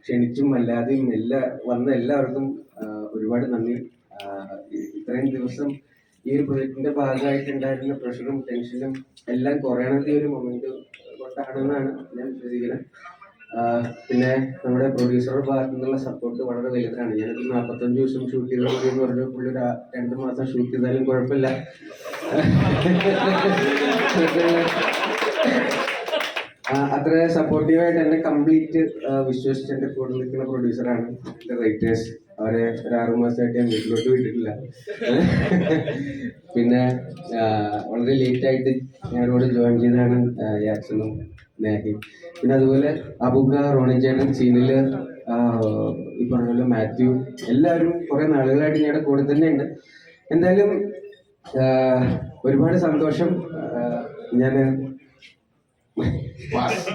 ക്ഷണിച്ചും അല്ലാതെയും എല്ലാ വന്ന എല്ലാവർക്കും ഒരുപാട് നന്ദി. ഇത്രയും ദിവസം ഈ ഒരു പ്രൊജക്ടിന്റെ ഭാഗമായിട്ടുണ്ടായിരുന്ന പ്രഷറും ടെൻഷനും എല്ലാം കുറയണത് ഒരു മൊമെന്റ് കൊണ്ടാണെന്നാണ് ഞാൻ വിശ്വസിക്കുന്നത്. പിന്നെ നമ്മുടെ പ്രൊഡ്യൂസറുടെ ഭാഗത്തു നിന്നുള്ള സപ്പോർട്ട് വളരെ വലുതാണ്. ഞാനൊരു നാൽപ്പത്തഞ്ച് ദിവസം ഷൂട്ട് ചെയ്ത മതി എന്ന് പറഞ്ഞ പുള്ളി ഒരു രണ്ട് മാസം ഷൂട്ട് ചെയ്താലും കുഴപ്പമില്ല. അത്ര സപ്പോർട്ടീവായിട്ട് എന്നെ കംപ്ലീറ്റ് വിശ്വസിച്ച് എന്റെ കൂടെ നിൽക്കുന്ന പ്രൊഡ്യൂസറാണ് എന്റെ റൈറ്റേഴ്സ് അവരെ ഒരു ആറു മാസമായിട്ട് ഞാൻ വീട്ടിലോട്ട് വിട്ടിട്ടില്ല. പിന്നെ വളരെ ലേറ്റ് ആയിട്ട് ഞങ്ങളോട് ജോയിൻ ചെയ്തതാണ് യാക്സനും നേഹയും പിന്നെ അതുപോലെ അബുഗ റോണി ചേട്ടൻ സീനിൽ ഈ പറഞ്ഞ മാത്യു എല്ലാവരും കുറെ നാളുകളായിട്ട് ഞങ്ങളുടെ കൂടെ തന്നെയുണ്ട്. എന്തായാലും ഒരുപാട് സന്തോഷം ഞാൻ Quase.